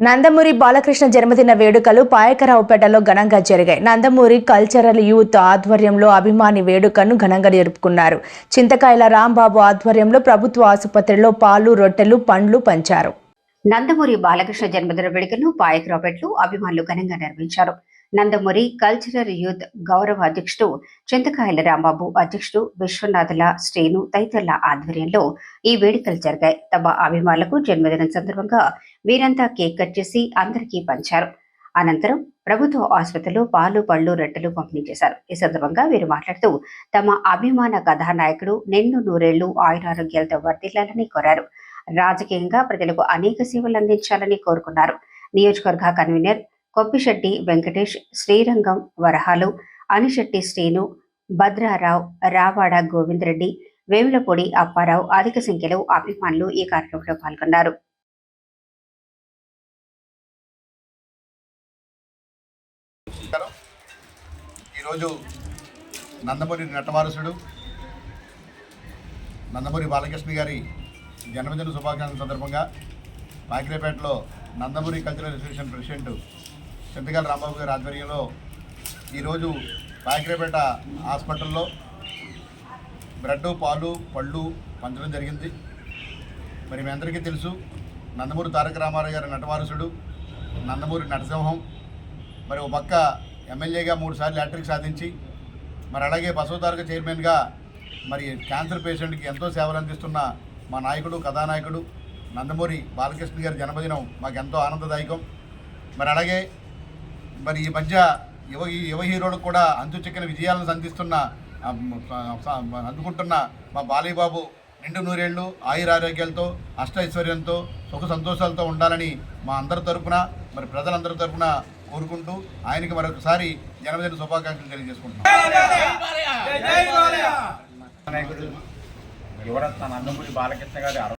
నందమూరి బాలకృష్ణ జన్మదిన వేడుకలు పాయకరావుపేటలో ఘనంగా జరిగాయి. నందమూరి కల్చరల్ యూత్ ఆధ్వర్యంలో అభిమాని వేడుకను ఘనంగా జరుపుకున్నారు. చింతకాయల రాంబాబు ఆధ్వర్యంలో ప్రభుత్వ ఆసుపత్రిలో పాలు రొట్టెలు పండ్లు పంచారు. నందమూరి బాలకృష్ణ జన్మదిన వేడుకను పాయకరావుపేటలో అభిమానులు ఘనంగా నిర్వహించారు. నందమూరి కల్చరల్ యూత్ గౌరవ అధ్యక్షుడు చింతకాయల రాంబాబు అధ్యక్షుడు విశ్వనాథుల శ్రేణు తదితరుల ఆధ్వర్యంలో ఈ వేడుకలు జరిగాయి. తమ అభిమానులకు జన్మదినం సందర్భంగా వీరంతా కేక్ కట్ చేసి అందరికీ పంచారు. అనంతరం ప్రభుత్వ ఆసుపత్రిలో పాలు పళ్ళు రొట్టెలు పంపిణీ చేశారు. ఈ సందర్భంగా వీరు మాట్లాడుతూ తమ అభిమాన కథానాయకుడు నిన్ను నూరేళ్ళు ఆయురారోగ్యాలతో వర్ధిల్లాలని కోరారు. రాజకీయంగా ప్రజలకు అనేక సేవలు అందించాలని కోరుకున్నారు. నియోజకవర్గ కన్వీనర్ కొప్పిశెట్టి వెంకటేష్ శ్రీరంగం వరహాలు అనిశెట్టి శ్రీను భద్రారావు రావాడ గోవిందరెడ్డి వేములపొడి అప్పారావు అధిక సంఖ్యలో అభిమానులు ఈ కార్యక్రమంలో పాల్గొన్నారు. ఈరోజు నందమూరి నటవారసుడు నందమూరి బాలకృష్ణ గారి జన్మదిన శుభాకాంక్షల సందర్భంగా పాకిరేపేటలో Nandamuri cultural association president Peddagala Rambabu గారి ఆధ్వర్యంలో ఈరోజు రాయకరేపేట హాస్పిటల్లో బ్రెడ్ పాలు పళ్ళు పంచడం జరిగింది. మరి మీ అందరికీ తెలుసు నందమూరి తారక రామారావు గారి నటవారసుడు నందమూరి నటసింహం. మరి ఒక పక్క ఎమ్మెల్యేగా మూడు సార్లు హ్యాట్రిక్ సాధించి మరి అలాగే బసవతారక చైర్మన్గా మరి క్యాన్సర్ పేషెంట్కి ఎంతో సేవలు అందిస్తున్న మా నాయకుడు కథానాయకుడు నందమూరి బాలకృష్ణ గారి జన్మదినం మాకు ఎంతో ఆనందదాయకం. మరి అలాగే మరి ఈ మధ్య యువ యువ హీరోలకు కూడా అంతు చిక్కని విజయాలను సంధిస్తున్న అందుకుంటున్న మా బాలయ్య బాబు నిండు నూరేళ్ళు ఆయురారోగ్యాలతో అష్టైశ్వర్యంతో సుఖ సంతోషాలతో ఉండాలని మా అందరి తరపున మరి ప్రజలందరి తరపున కోరుకుంటూ ఆయనకి మరొకసారి జన్మదిన శుభాకాంక్షలు తెలియజేసుకుంటున్నాం. యువరత్న నందమూరి బాలకృష్ణ గారి